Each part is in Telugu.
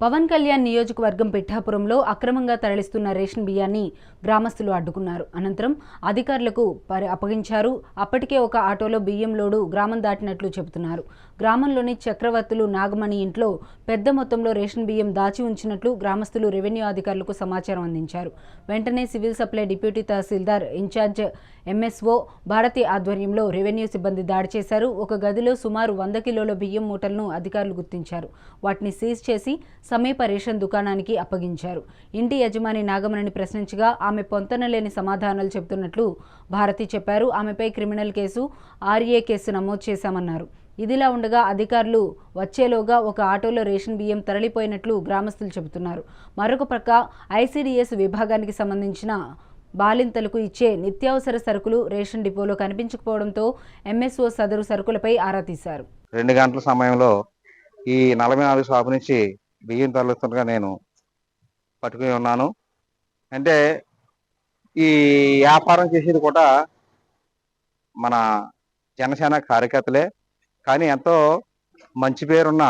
పవన్ కళ్యాణ్ నియోజకవర్గం పిఠాపురంలో అక్రమంగా తరలిస్తున్న రేషన్ బియ్యాన్ని గ్రామస్తులు అడ్డుకున్నారు. అనంతరం అధికారులకు పరి అప్పగించారు. అప్పటికే ఒక ఆటోలో బియ్యం లోడు గ్రామం దాటినట్లు చెబుతున్నారు. గ్రామంలోని చక్రవర్తులు నాగమణి ఇంట్లో పెద్ద మొత్తంలో రేషన్ బియ్యం దాచి ఉంచినట్లు గ్రామస్తులు రెవెన్యూ అధికారులకు సమాచారం అందించారు. వెంటనే civil supply deputy tahsildar in charge MSO Bharati ఆధ్వర్యంలో రెవెన్యూ సిబ్బంది దాడి చేశారు. ఒక గదిలో సుమారు వంద కిలోల బియ్యం మూటలను అధికారులు గుర్తించారు. వాటిని సీజ్ చేసి సమీప రేషన్ దుకాణానికి అప్పగించారు. ఇంటి యజమాని నాగమణిని ప్రశ్నించగా ఆమె పొంతనలేని సమాధానాలు చెబుతున్నట్లు భారతి చెప్పారు. ఆమెపై క్రిమినల్ కేసు ఆర్ఏ కేసు నమోదు చేశామన్నారు. ఇదిలా ఉండగా అధికారులు వచ్చేలోగా ఒక ఆటోలో రేషన్ బియ్యం తరలిపోయినట్లు గ్రామస్తులు చెబుతున్నారు. మరొక ప్రక్క ఐసీడీఎస్ విభాగానికి సంబంధించిన బాలింతలకు ఇచ్చే నిత్యావసర సరుకులు రేషన్ డిపోలో కనిపించకపోవడంతో ఎంఎస్ఓ సదరు సరుకులపై ఆరా తీశారు. రెండు గంటల సమయంలో ఈ నలభై నాలుగు షాపు నుంచి బియ్యం తరలిస్తుండగా నేను పట్టుకుని ఉన్నాను. అంటే ఈ వ్యాపారం చేసేది కూడా మన జనసేన కార్యకర్తలే. కానీ ఎంతో మంచి పేరున్న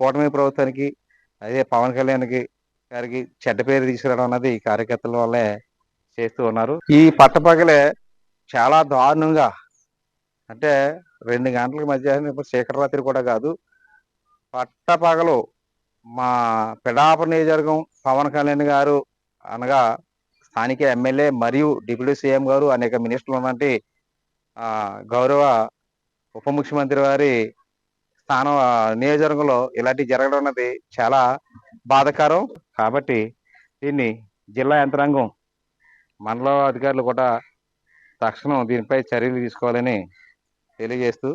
కూటమి ప్రభుత్వానికి అదే పవన్ కళ్యాణ్కి గారికి చెడ్డ పేరు తీసుకురావడం అన్నది ఈ కార్యకర్తల వల్లే చేస్తూ ఉన్నారు. ఈ పట్టపగలే చాలా దారుణంగా అంటే రెండు గంటల మధ్యాహ్నం ఇప్పుడు చీకటి రాత్రి కూడా కాదు పట్టపగలు మా పిడాప నియోజకవర్గం పవన్ కళ్యాణ్ గారు అనగా స్థానిక ఎమ్మెల్యే మరియు డిప్యూటీ సీఎం గారు అనేక మినిస్టర్లు ఉన్నటువంటి గౌరవ ఉప ముఖ్యమంత్రి వారి స్థానం నియోజకవర్గంలో ఇలాంటి జరగడం అన్నది చాలా బాధాకరం. కాబట్టి దీన్ని జిల్లా యంత్రాంగం మండల అధికారులు కూడా తక్షణం దీనిపై చర్యలు తీసుకోవాలని తెలియజేస్తూ